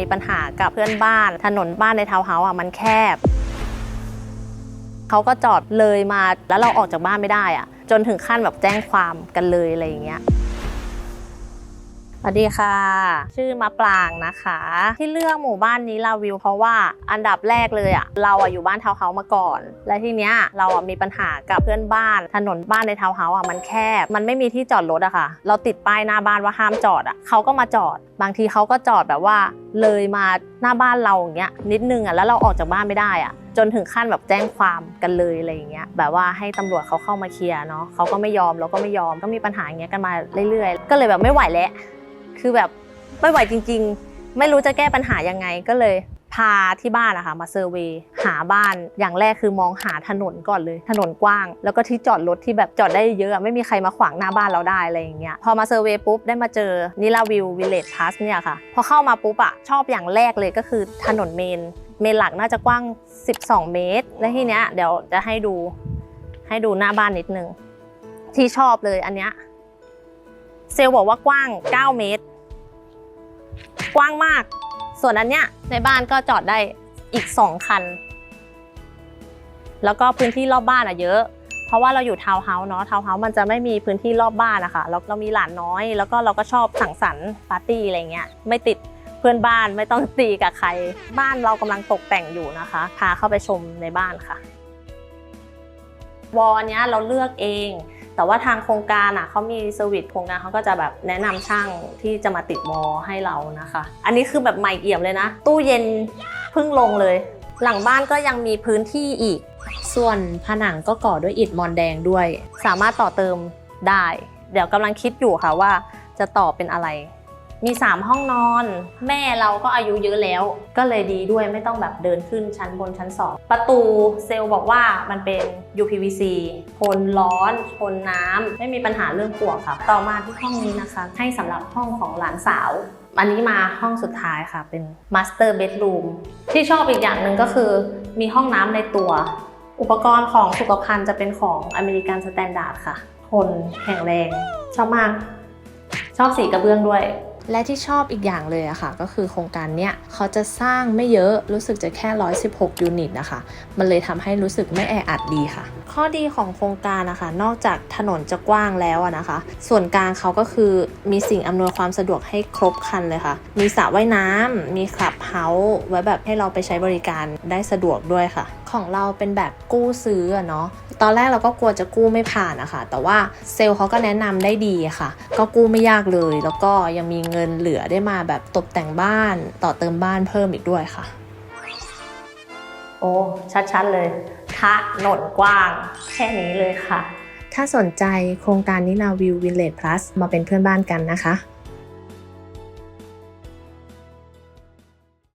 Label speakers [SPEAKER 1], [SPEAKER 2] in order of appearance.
[SPEAKER 1] มีปัญหากับเพื่อนบ้าน ถนนบ้านในทาวน์เฮาส์อะมันแคบ เขาก็จอดเลยมาแล้วเราออกจากบ้านไม่ได้อะ จนถึงขั้นแบบแจ้งความกันเลยอะไรอย่างเงี้ยสวัสดีค่ะ ชื่อมะปรางนะคะ ที่เลือกหมู่บ้านนี้ลาวิว เพราะว่าอันดับแรกเลยอะเราอะอยู่บ้านทาวเฮาส์มาก่อน และทีเนี้ยเราอะมีปัญหากับเพื่อนบ้าน ถนนบ้านในทาวเฮาส์อะมันแคบ มันไม่มีที่จอดรถอะค่ะ เราติดป้ายหน้าบ้านว่าห้ามจอดอะเขาก็มาจอด บางทีเขาก็จอดแบบว่า เลยมาหน้าบ้านเราอย่างเงี้ยนิดนึงอะแล้วเราออกจากบ้านไม่ได้อะจนถึงขั้นแบบแจ้งความกันเลยอะไรอย่างเงี้ยแบบว่าให้ตำรวจเขาเข้ามาเคลียร์เนาะเขาก็ไม่ยอมเราก็ไม่ยอมก็มีปัญหาอย่างเงี้ยกันมาเรื่อยๆ ก็เลยแบบไม่ไหวแล้วคือแบบไม่ไหวจริง ๆ ไม่รู้จะแก้ปัญหายังไงก็เลย พาที่บ้านอะค่ะมาเซอร์เวย์หาบ้านอย่างแรกคือมองหาถนนก่อนเลย ถนนกว้าง แล้วก็ที่จอดรถที่แบบจอดได้เยอะไม่มีใครมาขวางหน้าบ้านเราได้อะไรอย่างเงี้ยพอมาเซอร์เวย์ปุ๊บได้มาเจอนิลาวิววิลเลจพาสเนี่ยค่ะพอเข้ามาปุ๊บอะชอบอย่างแรกเลยก็คือถนนเมน เมนหลักน่าจะกว้าง 12 เมตร และทีเนี้ยเดี๋ยวจะให้ดูให้ดูหน้าบ้านนิดนึงที่ชอบเลยอันเนี้ยเซลลบอกว่ากว้าง 9 เมตร กว้างมาก ส่วนอันเนี้ยในบ้านก็จอดได้อีก 2 คัน แล้วก็พื้นที่รอบบ้านอะเยอะ เพราะว่าเราอยู่ทาวน์เฮาส์เนาะทาวน์เฮาส์มันจะไม่มีพื้นที่รอบบ้านอะค่ะแล้วเรามีหลานน้อย แล้วก็เราก็ชอบสังสรรค์ปาร์ตี้อะไรเงี้ยไม่ติดเพื่อนบ้านไม่ต้องตีกับใคร บ้านเรากำลังตกแต่งอยู่นะคะ พาเข้าไปชมในบ้านค่ะวอลเนี้ยเราเลือกเอง แต่ว่าทางโครงการอะเขามีเซอร์วิสโครงการเขาก็จะแบบแนะนำช่างที่จะมาติดมอให้เรานะคะ อันนี้คือแบบใหม่เอี่ยมเลยนะ ตู้เย็นเพิ่งลงเลย หลังบ้านก็ยังมีพื้นที่อีก ส่วนผนังก็ก่อด้วยอิฐมอนแดงด้วย สามารถต่อเติมได้ เดี๋ยวกำลังคิดอยู่ค่ะว่าจะต่อเป็นอะไร มี 3 ห้องนอน แม่เราก็อายุเยอะแล้ว ก็เลยดีด้วยไม่ต้องแบบเดินขึ้นชั้นบนชั้น 2 ประตูเซลล์บอกว่ามันเป็น UPVC ทนร้อนทนน้ำ ไม่มีปัญหาเรื่องปวกค่ะต่อมาที่ห้องนี้นะคะ ให้สำหรับห้องของหลานสาวอันนี้มาห้องสุดท้ายค่ะเป็น Master Bedroom ที่ชอบอีกอย่างหนึ่งก็คือ มีห้องน้ำในตัว อุปกรณ์ของสุขภัณฑ์จะเป็นของอเมริกันสแตนดาร์ดค่ะ ทนแข็งแรง ชอบมาก ชอบสีกระเบื้องด้วย และที่ชอบอีกอย่างเลยอะค่ะ ก็คือโครงการเนี้ยเขาจะสร้างไม่เยอะรู้สึกจะแค่ 116 ยูนิตนะคะ มันเลยทำให้รู้สึกไม่แออัดดีค่ะ ข้อดีของโครงการนะคะ นอกจากถนนจะกว้างแล้วนะคะ ส่วนกลางเขาก็คือมีสิ่งอำนวยความสะดวกให้ครบครันเลยค่ะ มีสระว่ายน้ำมีคลับเฮาส์ไว้แบบให้เราไปใช้บริการได้สะดวกด้วยค่ะ ของเราเป็นแบบกู้ซื้อเนาะ ตอนแรกเราก็กลัวจะกู้ไม่ผ่านอะค่ะแต่ว่าเซลล์เขาก็แนะนำได้ดีค่ะ ก็กู้ไม่ยากเลย แล้วก็ยังมีเงินเหลือได้มาแบบตกแต่งบ้านต่อเติมบ้านเพิ่มอีกด้วยค่ะ โอ้ชัดๆเลยทะหนนกว้าง แค่นี้เลยค่ะ ถ้าสนใจโครงการนิลาวิววิลเลจพลัสมาเป็นเพื่อนบ้านกันนะคะ